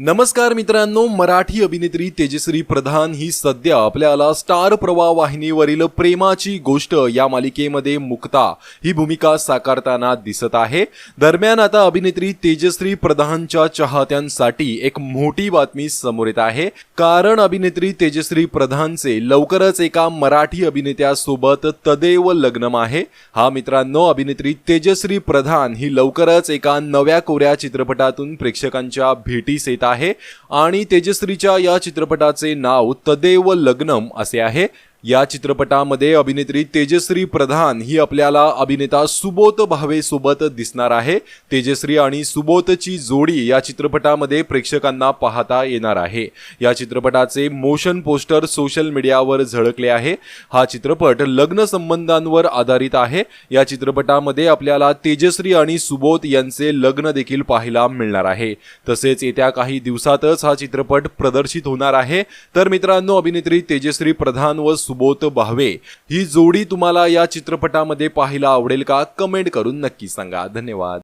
नमस्कार मित्रांनो मराठी अभिनेत्री तेजश्री प्रधान ही सध्या आपल्याला स्टार प्रवाह वाहिनीवरील प्रेमाची गोष्ट या मालिकेमध्ये मुक्ता ही भूमिका साकारताना दिसत आहे. दरम्यान आता अभिनेत्री तेजश्री प्रधानच्या चाहत्यांसाठी एक मोठी बातमी समोर येत आहे. कारण अभिनेत्री तेजश्री प्रधानचे लवकरच एका मराठी अभिनेत्यासोबत तदेव लग्नम आहे. हा मित्रांनो अभिनेत्री तेजश्री प्रधान ही लवकरच एका नव्या कोऱ्या चित्रपटातून प्रेक्षकांच्या भेटीस येत आहे. आणि तेजश्रीच्या या चित्रपटाचे नाव तदेव लग्नम असे आहे. या चित्रपटामध्ये अभिनेत्री तेजश्री प्रधान ही आपल्याला अभिनेता सुबोध भावे सोबत दिसणार आहे. तेजश्री आणि सुबोधची जोडी या चित्रपटामध्ये प्रेक्षकांना पाहता येणार आहे. या चित्रपटाचे मोशन पोस्टर सोशल मीडियावर झळकले आहे. हा चित्रपट लग्न संबंधांवर आधारित आहे. या चित्रपटामध्ये आपल्याला तेजश्री आणि सुबोध यांचे लग्न देखील पाहायला मिळणार आहे. तसेच येत्या काही दिवसातच हा चित्रपट प्रदर्शित होणार आहे. तर मित्रांनो अभिनेत्री तेजश्री प्रधान व सुबोध भावे ही जोडी तुम्हाला या चित्रपटामध्ये पाहायला आवडेल का? कमेंट करून नक्की सांगा. धन्यवाद.